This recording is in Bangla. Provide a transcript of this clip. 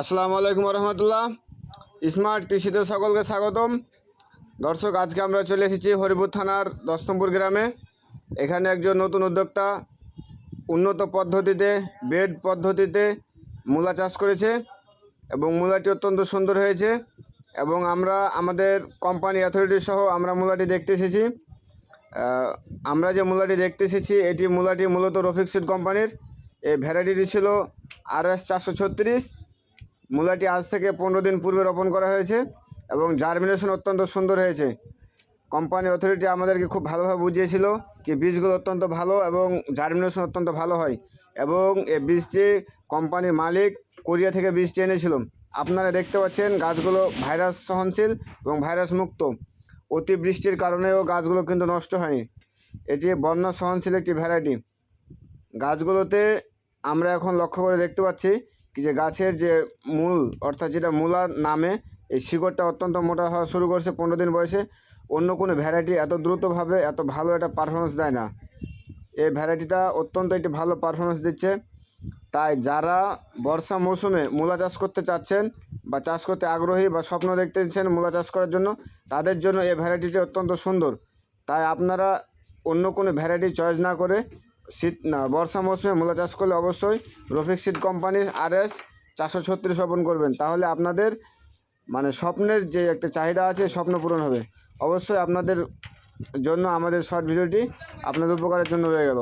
আসসালামু আলাইকুম রহমতুল্লাহ স্মার্ট কৃষিতে সকলকে স্বাগতম। দর্শক, আজকে আমরা চলে এসেছি হরিপুর থানার দস্তমপুর গ্রামে। এখানে একজন নতুন উদ্যোক্তা উন্নত পদ্ধতিতে, বেড পদ্ধতিতে মূলা চাষ করেছে এবং মূলাটি অত্যন্ত সুন্দর হয়েছে এবং আমরা আমাদের কোম্পানি অথরিটি সহ আমরা মূলাটি দেখতে এসেছি। আমরা যে মূলাটি দেখতে এসেছি, এটি মূলাটি মূলত রফিক সিড কোম্পানির। এই ভ্যারাইটিটি ছিল আর এস চারশো ছত্রিশ। মূলাটি আজ থেকে পনেরো দিন পূর্বে রোপণ করা হয়েছে এবং জার্মিনেশন অত্যন্ত সুন্দর হয়েছে। কোম্পানি অথরিটি আমাদেরকে খুব ভালোভাবে বুঝিয়েছিল কি বীজগুলো অত্যন্ত ভালো এবং জার্মিনেশন অত্যন্ত ভালো হয় এবং এই বীজটি কোম্পানির মালিক কোরিয়া থেকে বীজটি এনেছিল। আপনারা দেখতে পাচ্ছেন গাছগুলো ভাইরাস সহনশীল এবং ভাইরাস মুক্ত। অতিবৃষ্টির কারণেও গাছগুলো কিন্তু নষ্ট হয়নি। এটি বন্যা সহনশীল একটি ভ্যারাইটি গাছগুলোতে আমরা এখন লক্ষ্য করে দেখতে পাচ্ছি যে গাছের যে মূল, অর্থাৎ যেটা মূলা নামে, এই শিকড়টা অত্যন্ত মোটা হওয়া শুরু করছে পনেরো দিন বয়সে। অন্য কোনো ভ্যারাইটি এত দ্রুতভাবে এত ভালো একটা পারফরমেন্স দেয় না। এই ভ্যারাইটিটা অত্যন্ত একটি ভালো পারফরমেন্স দিচ্ছে। তাই যারা বর্ষা মৌসুমে মূলা চাষ করতে চাচ্ছেন বা চাষ করতে আগ্রহী বা স্বপ্ন দেখতেছেন মূলা চাষ করার জন্য, তাদের জন্য এই ভ্যারাইটিটি অত্যন্ত সুন্দর। তাই আপনারা অন্য কোনো ভ্যারাইটি চয়েস না করে শীত, না, বর্ষা মৌসুমে মূলা চাষ করলে অবশ্যই Rafiq seed company R S চারশো ছত্রিশ রোপণ করবেন। তাহলে আপনাদের মানে স্বপ্নের যে একটা চাহিদা আছে স্বপ্ন পূরণ হবে। অবশ্যই আপনাদের জন্য আমাদের শর্ট ভিডিওটি আপনাদের উপকারের জন্য রয়ে গেল।